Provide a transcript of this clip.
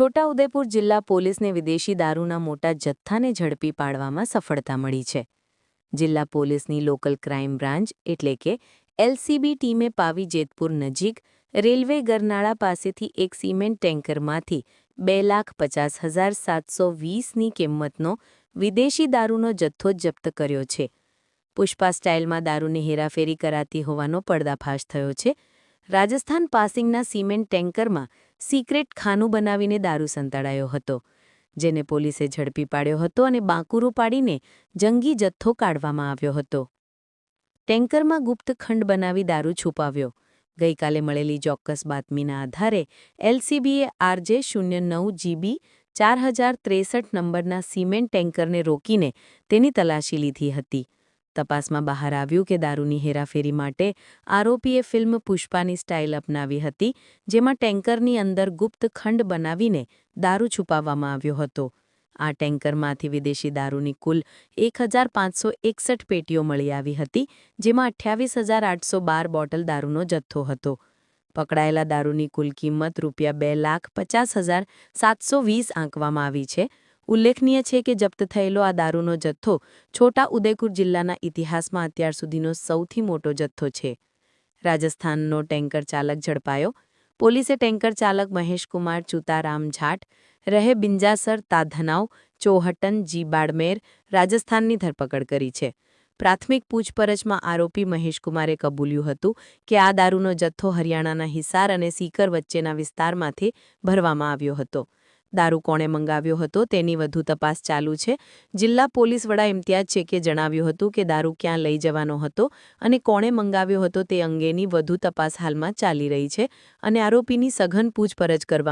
છોટાઉદેપુર જિલ્લા પોલીસને વિદેશી દારૂના મોટા જથ્થાને ઝડપી પાડવામાં સફળતા મળી છે. જિલ્લા પોલીસની લોકલ ક્રાઇમ બ્રાન્ચ એટલે કે એલસીબી ટીમે પાવી જેતપુર નજીક રેલવે ગરનાળા પાસેથી એક સિમેન્ટ ટેન્કરમાંથી બે લાખ પચાસ હજાર સાતસો વીસની કિંમતનો વિદેશી દારૂનો જથ્થો જપ્ત કર્યો છે. પુષ્પા સ્ટાઇલમાં દારૂની હેરાફેરી કરાતી હોવાનો પર્દાફાશ થયો છે. રાજસ્થાન પાસિંગના સિમેન્ટ ટેન્કરમાં સિક્રેટ ખાનું બનાવીને દારૂ સંતાડાયો હતો, જેને પોલીસે ઝડપી પાડ્યો હતો અને બાંકુરું પાડીને જંગી જથ્થો કાઢવામાં આવ્યો હતો. ટેન્કરમાં ગુપ્ત ખંડ બનાવી દારૂ છુપાવ્યો. ગઈકાલે મળેલી ચોક્કસ બાતમીના આધારે એલસીબીએ આરજે શૂન્ય નવ જીબી ચાર હજાર ત્રેસઠ નંબરના સિમેન્ટ ટેન્કરને રોકીને તેની તલાશી લીધી હતી. તપાસમાં બહાર આવ્યું કે દારૂની હેરાફેરી માટે આરોપીએ ફિલ્મ પુષ્પાની સ્ટાઇલ અપનાવી હતી, જેમાં ટેન્કરની અંદર ગુપ્ત ખંડ બનાવીને દારૂ છુપાવવામાં આવ્યો હતો. આ ટેન્કરમાંથી વિદેશી દારૂની કુલ એક પેટીઓ મળી આવી હતી, જેમાં અઠ્યાવીસ બોટલ દારૂનો જથ્થો હતો. પકડાયેલા દારૂની કુલ કિંમત રૂપિયા બે લાખ પચાસ હજાર સાતસો વીસ આંકવામાં આવી છે ઉલ્લેખનીય છે કે જપ્ત થયેલો આ દારૂનો જથ્થો છોટા ઉદયપુર જિલ્લાના ઇતિહાસમાં અત્યાર સુધીનો સૌથી મોટો જથ્થો છે. રાજસ્થાનનો ટેન્કર ચાલક ઝડપાયો. પોલીસે ટેન્કર ચાલક મહેશકુમાર ચુતારામ જાટ રહે બિંજાસર તાધનાવ ચોહટન જી બાડમેર રાજસ્થાનની ધરપકડ કરી છે. પ્રાથમિક પૂછપરછમાં આરોપી મહેશકુમારે કબૂલ્યું હતું કે આ દારૂનો જથ્થો હરિયાણાના હિસાર અને સીકર વચ્ચેના વિસ્તારમાંથી ભરવામાં આવ્યો હતો. દારૂ કોણે મંગાવ્યો હતો તેની વધુ તપાસ ચાલુ છે. જિલ્લા પોલીસ વડા ઇમ્તિયાજ શેખે જણાવ્યું હતું કે દારૂ ક્યાં લઈ જવાનો હતો અને કોણે મંગાવ્યો હતો તે અંગેની વધુ તપાસ હાલમાં ચાલી રહી છે અને આરોપીની સઘન પૂછપરછ કરવા